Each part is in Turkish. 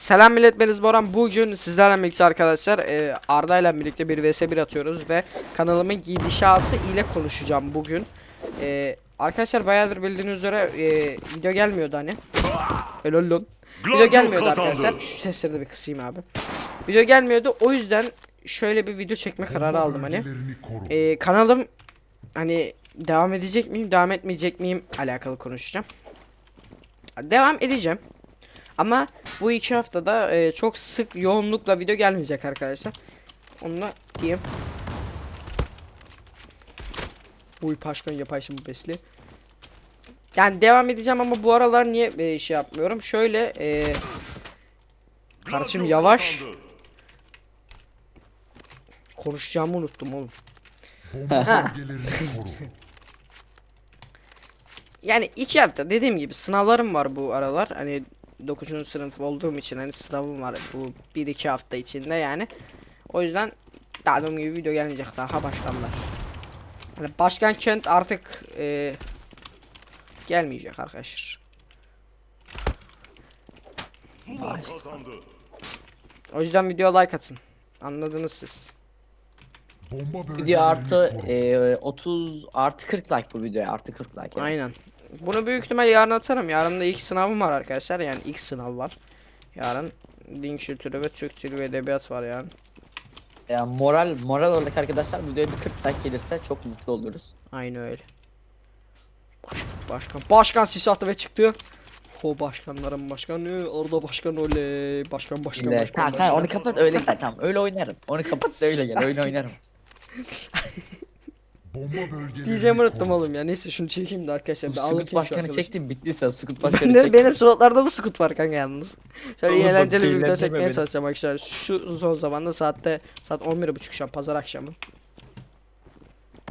Selam millet ben Boran. Bugün sizlerle birlikte arkadaşlar e, Arda ile birlikte bir vs 1 atıyoruz ve kanalımın gidişatı ile konuşacağım bugün. E, arkadaşlar bayağıdır bildiğiniz üzere e, video gelmiyordu hani. Helal lan. Video gelmiyordu arkadaşlar. Şu sesleri de bir kısayım abi. Video gelmiyordu. O yüzden şöyle bir video çekme kararı aldım hani. E, kanalım hani devam edecek miyim, devam etmeyecek miyim alakalı konuşacağım. Devam edeceğim. Ama bu iki haftada e, çok sık yoğunlukla video gelmeyecek arkadaşlar. Onu da diyeyim. Uy paşkan yapay şimdi besli. Yani devam edeceğim ama bu aralar niye e, şey yapmıyorum? Şöyle e, Kardeşim yavaş. konuşacağımı unuttum oğlum. Yani iki hafta dediğim gibi sınavlarım var bu aralar. Hani 9. sınıf olduğum için hani sınavım var bu 1-2 hafta içinde yani. O yüzden daha dediğim gibi video gelmeyecek daha başkanlar. Hani başkan kent artık e, gelmeyecek arkadaşlar. Zula kazandı. O yüzden video like atın. Anladınız siz. Video artı e, 30 artı 40 like bu videoya artı 40 like. yani. Aynen. Bunu büyük ihtimal yarın atarım. Yarın da ilk sınavım var arkadaşlar. Yani ilk sınav var. Yarın din kültürü ve Türk dili ve edebiyat var yani. Yani moral moral olarak arkadaşlar videoya bir 40 like gelirse çok mutlu oluruz. Aynı öyle. Başkan, başkan, başkan sis attı ve çıktı. O başkanların başkanı, orada başkan oley. Başkan, başkan, başkan. Tamam başkan. tamam onu kapat öyle gel tamam öyle oynarım. Onu kapat da öyle gel oyun oynarım. Bomba bölgelerini Diyeceğimi unuttum oğlum ya. Neyse şunu çekeyim de arkadaşlar. Bir Sukut anlatayım şu başkanı arkadaşı. çektim bittiyse Sukut başkanı Ben de, çektim. benim slotlarda da scoot var kanka yalnız. Şöyle Oğlum bak, eğlenceli bir video çekmeye beni. çalışacağım arkadaşlar. Şu son zamanda saatte saat 11.30 şu an pazar akşamı.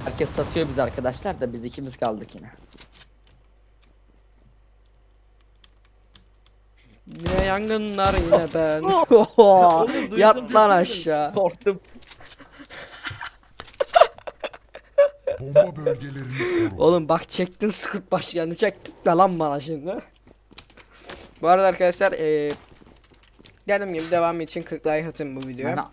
Herkes satıyor biz arkadaşlar da biz ikimiz kaldık yine. Yine yangınlar yine ben. Oğlum, duydum Yat lan aşağı. Korktum. Bomba bölgelerini koru. Oğlum bak çektin scoot başkanı çektik de lan bana şimdi. Bu arada arkadaşlar eee dediğim gibi devam için 40 like atın bu videoya. Ben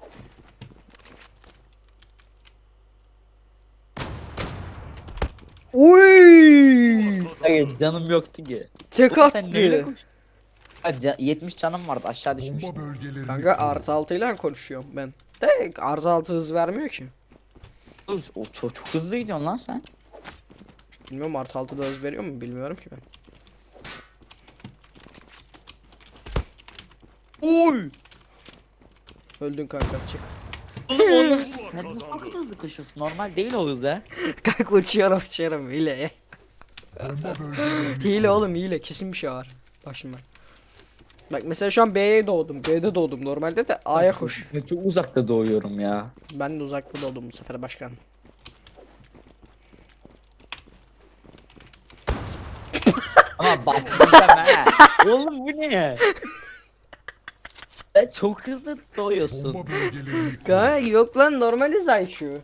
Uy! Hayır canım yoktu ki. Tek Oğlum sen attı. koş- Ha, ca- 70 canım vardı aşağı düşmüştüm. Bomba bölgelerini Kanka koru. artı 6 ile konuşuyorum ben. De artı 6 hız vermiyor ki. Dur, O çok, çok hızlı gidiyorsun lan sen. Bilmiyorum artı 6 da hız veriyor mu bilmiyorum ki ben. Oy! Öldün kanka çık. Oğlum sen bu kadar hızlı koşuyorsun? Normal değil o hız ha. kanka uçuyorum uçuyorum hile. Hile oğlum hile kesin bir şey var. Bak şimdi bak. Bak mesela şu an B'ye doğdum. B'de doğdum. Normalde de A'ya koş. Ben çok uzakta doğuyorum ya. Ben de uzakta doğdum bu sefer başkan. Ama başlayacağım ha. Oğlum bu ne? Sen çok hızlı doğuyorsun. Kanka yok lan normaliz IQ.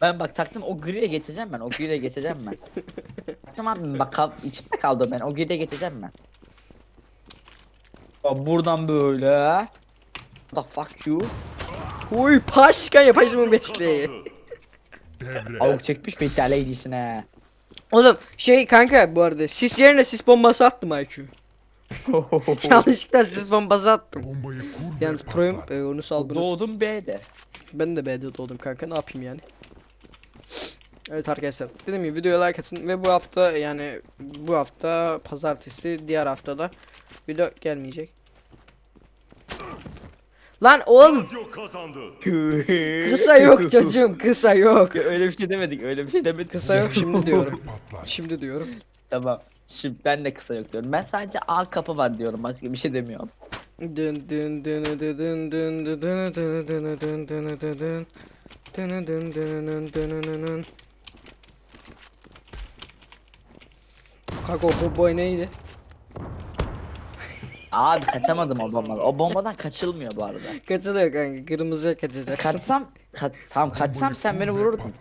Ben bak taktım o griye geçeceğim ben. O griye geçeceğim ben. taktım abi bak kal, içimde kaldı ben. O griye geçeceğim ben. Bak buradan böyle. The fuck you. Uy paşkan yapacağım besleyi. Kazandı. Devre. Avuk çekmiş bir tane edisine. Oğlum şey kanka bu arada sis yerine sis bombası attım IQ. Yanlışlıkla sis bombası attım. Bombayı kur Yalnız proyum e, onu sal bunu. Doğdum B'de. Ben de B'de doğdum kanka ne yapayım yani. Evet arkadaşlar dediğim gibi videoya like atın ve bu hafta yani bu hafta pazartesi diğer haftada video gelmeyecek. Lan oğlum kısa yok çocuğum kısa yok. öyle bir şey demedik öyle bir şey demedik. Kısa yok şimdi diyorum. Şimdi diyorum. Tamam. Şimdi ben de kısa yok diyorum. Ben sadece A kapı var diyorum. Başka bir şey demiyorum. Dın dın dın dın dın dın dın dın dın dın dın dın dın dın dın. Dın dın Kanka o boy neydi? Abi kaçamadım o bombadan. O bombadan kaçılmıyor bu arada. Kaçılıyor kanka kırmızıya kaçacaksın. Kaçsam, kaç, tamam kaçsam sen beni vururdun.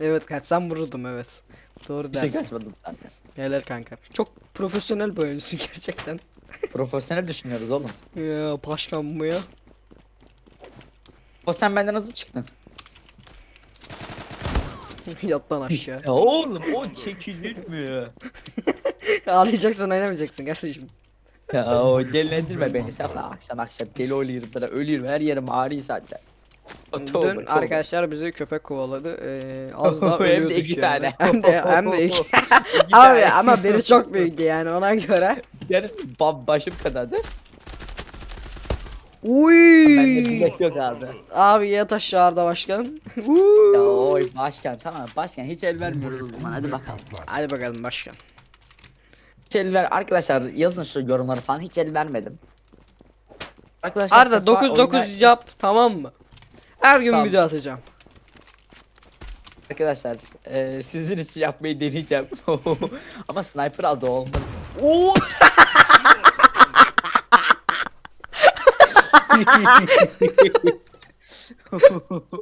Evet kaçsam vururdum evet. Doğru Bir şey dersin. kaçmadım zaten. Helal kanka. Çok profesyonel bir oyuncusun gerçekten. Profesyonel düşünüyoruz oğlum. Ya başkan bu ya. O sen benden hızlı çıktın. Yat lan aşağı. Ya oğlum o çekilir mi? Ağlayacaksan oynamayacaksın kardeşim. Ya o delilendirme beni. Sabah akşam akşam deli oluyorum da ölüyorum. Her yerim ağrıyor zaten. O, Dün tövbe. arkadaşlar bizi köpek kovaladı. Ee, az daha Hem de ölüyorduk iki yani. tane. Hem de hem de iki. İki Abi tane. ama biri çok büyüktü yani ona göre. Yani ba- başım kadardı. Uy. Bende bilek yok abi. Abi yat aşağıda başkan. Ya Uuu. oy başkan tamam başkan hiç el vermiyoruz o zaman hadi bakalım. Hadi bakalım başkan. Hiç el ver arkadaşlar yazın şu yorumları falan hiç el vermedim. Arkadaşlar Arda Sefa 9 9 oyuna- yap tamam mı? Her gün Tamam. video atacağım. Arkadaşlar eee, sizin için yapmayı deneyeceğim. Ama sniper aldı olmadı. Oo! ハハハハ!